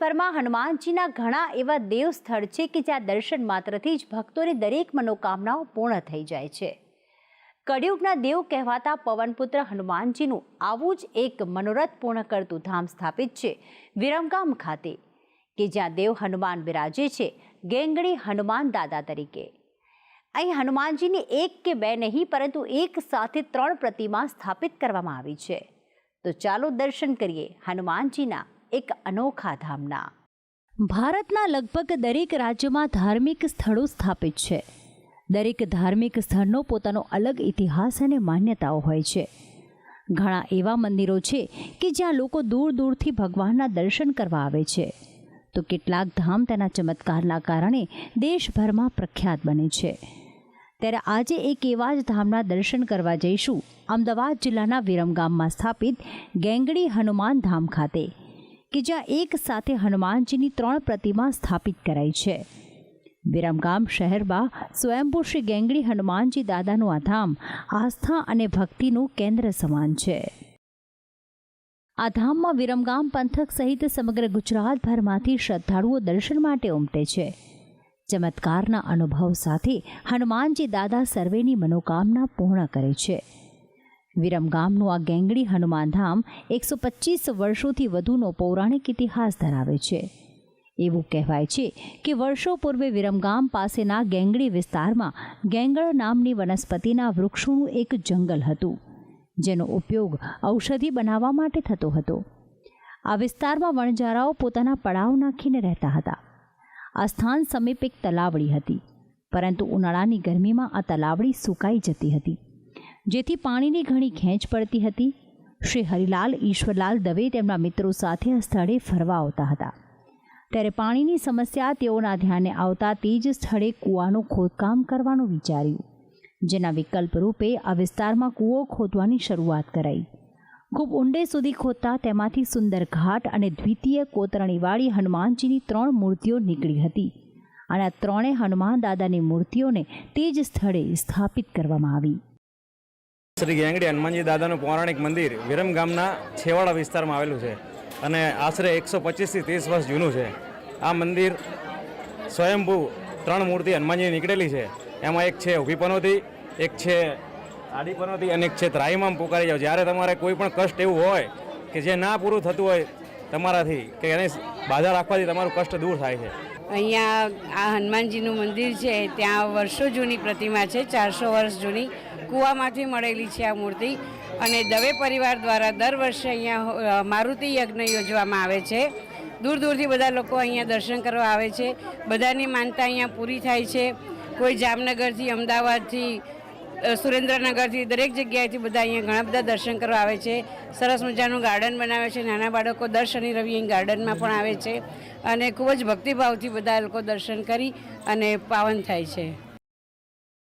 દેશભરમાં હનુમાનજીના ઘણા એવા દેવ સ્થળ છે કે જ્યાં દર્શન માત્રથી જ ભક્તોની દરેક મનોકામનાઓ પૂર્ણ થઈ જાય છે. કળિયુગના દેવ કહેવાતા પવનપુત્ર હનુમાનજીનું આવું જ એક મનોરથ પૂર્ણ કરતું ધામ સ્થાપિત છે વિરમગામ ખાતે, કે જ્યાં દેવ હનુમાન બિરાજે છે ગેંગડી હનુમાન દાદા તરીકે. અહીં હનુમાનજીની એક કે બે નહીં, પરંતુ એક સાથે ત્રણ પ્રતિમા સ્થાપિત કરવામાં આવી છે. તો ચાલો દર્શન કરીએ હનુમાનજીના એક અનોખા ધામના. ભારતના લગભગ દરેક રાજ્યમાં ધાર્મિક સ્થળો સ્થાપિત છે. દરેક ધાર્મિક સ્થળનો પોતાનો અલગ ઇતિહાસ અને માન્યતાઓ હોય છે. ઘણા એવા મંદિરો છે કે જ્યાં લોકો દૂર દૂરથી ભગવાનના દર્શન કરવા આવે છે. તો કેટલાક ધામ તેના ચમત્કારના કારણે દેશભરમાં પ્રખ્યાત બને છે. ત્યારે આજે એક એવા જ ધામના દર્શન કરવા જઈશું. અમદાવાદ જિલ્લાના વિરમગામમાં સ્થાપિત ગેંગડી હનુમાન ધામ ખાતે. કે જ્યાં એક સાથે હનુમાનજીની ત્રણ પ્રતિમા સ્થાપિત કરાઈ છે. વિરમગામ શહેરમાં સ્વયંભૂ શ્રી ગેંગડી હનુમાનજી દાદાનું આ ધામ આસ્થા અને ભક્તિનું કેન્દ્ર સમાન છે. આ ધામમાં વિરમગામ પંથક સહિત સમગ્ર ગુજરાતભરમાંથી શ્રદ્ધાળુઓ દર્શન માટે ઉમટે છે. ચમત્કારના અનુભવ સાથે હનુમાનજી દાદા સર્વેની મનોકામના પૂર્ણ કરે છે. વિરમગામનું આ ગેંગડી હનુમાનધામ એકસો પચીસ વર્ષોથી વધુનો પૌરાણિક ઇતિહાસ ધરાવે છે. એવું કહેવાય છે કે વર્ષો પૂર્વે વિરમગામ પાસેના ગેંગડી વિસ્તારમાં ગેંગળ નામની વનસ્પતિના વૃક્ષોનું એક જંગલ હતું, જેનો ઉપયોગ ઔષધિ બનાવવા માટે થતો હતો. આ વિસ્તારમાં વણજારાઓ પોતાના પડાવ નાખીને રહેતા હતા. આ સ્થાન સમીપ એક તલાવડી હતી, પરંતુ ઉનાળાની ગરમીમાં આ તલાવડી સુકાઈ જતી હતી. જેથી પાણીની ઘણી ખેંચ પડતી હતી. શ્રી હરિલાલ, ઈશ્વરલાલ દવે તેમના મિત્રો સાથે સ્થળે ફરવા આવતા હતા. ત્યારે પાણીની સમસ્યા તેઓના ધ્યાને આવતા તે જ સ્થળે કૂવાનું ખોદકામ કરવાનું વિચાર્યું. જેના વિકલ્પ રૂપે આ વિસ્તારમાં કૂવો ખોદવાની શરૂઆત કરાઈ. ખૂબ ઊંડે સુધી ખોદતા તેમાંથી સુંદર ઘાટ અને દ્વિતીય કોતરણીવાળી હનુમાનજીની ત્રણ મૂર્તિઓ નીકળી હતી. અને આ ત્રણેય હનુમાન દાદાની મૂર્તિઓને તે જ સ્થળે સ્થાપિત કરવામાં આવી. શ્રી ગેંગડી હનુમાનજી દાદાનું પૌરાણિક મંદિર વિરમ ગામના છેવાડા વિસ્તારમાં આવેલું છે અને આશરે એકસો પચીસથી ત્રીસ વર્ષ જૂનું છે. આ મંદિર સ્વયંભૂ ત્રણ મૂર્તિ હનુમાનજી નીકળેલી છે. એમાં એક છે ઊભી પનોતી, એક છે આડી પનોતી અને એક છે ત્રાહીમામ પુકારી જાવ જ્યારે તમારે કોઈ પણ કષ્ટ એવું હોય કે જે ના પૂરું થતું હોય તમારાથી, કે એને બાધા રાખવાથી તમારું કષ્ટ દૂર થાય છે. અહીંયા આ હનુમાનજીનું મંદિર છે, ત્યાં વર્ષો જૂની પ્રતિમા છે, ચારસો વર્ષ જૂની કૂવામાંથી મળેલી છે આ મૂર્તિ. અને દવે પરિવાર દ્વારા દર વર્ષે અહીંયા મારુતિ યજ્ઞ યોજવામાં આવે છે. દૂર દૂરથી બધા લોકો અહીંયા દર્શન કરવા આવે છે. બધાની માનતા અહીંયા પૂરી થાય છે. કોઈ જામનગરથી, અમદાવાદથી સુરેન્દ્રનગરથી દરેક જગ્યાએથી બધા અહીંયા ઘણા બધા દર્શન કરવા આવે છે. સરસ મજાનું ગાર્ડન બનાવે છે. નાના બાળકો દર શનિ રવિ અહીં ગાર્ડનમાં પણ આવે છે. અને ખૂબ જ ભક્તિભાવથી બધા લોકો દર્શન કરી અને પાવન થાય છે.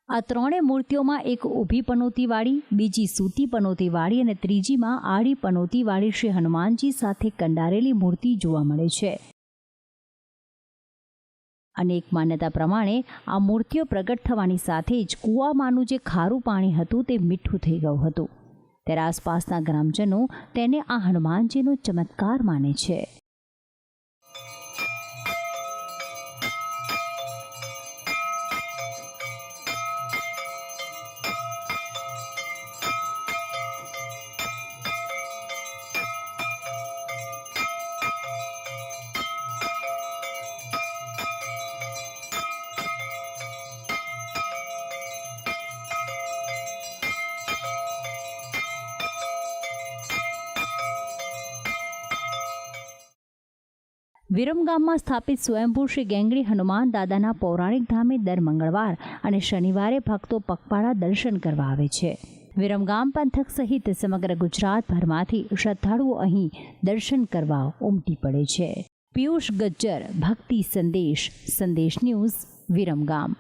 આ ત્રણેય મૂર્તિઓમાં એક ઊભી પનોતીવાળી બીજી સૂતી પનોતીવાળી અને ત્રીજીમાં આડી પનોતીવાળી શ્રી હનુમાનજી સાથે કંડારેલી મૂર્તિ જોવા મળે છે. અને એક માન્યતા પ્રમાણે આ મૂર્તિઓ પ્રગટ થવાની સાથે જ કૂવામાંનું જે ખારું પાણી હતું તે મીઠું થઈ ગયું હતું. ત્યારે આસપાસના ગ્રામજનો તેને આ હનુમાનજીનો ચમત્કાર માને છે. વિરમગામમાં સ્થાપિત સ્વયંભૂ શ્રી ગેંગડી હનુમાન દાદાના પૌરાણિક ધામે દર મંગળવાર અને શનિવારે ભક્તો પગપાળા દર્શન કરવા આવે છે. વિરમગામ પંથક સહિત સમગ્ર ગુજરાતભરમાંથી શ્રદ્ધાળુઓ અહીં દર્શન કરવા ઉમટી પડે છે. પિયુષ ગજ્જર, ભક્તિ સંદેશ સંદેશ ન્યૂઝ વિરમગામ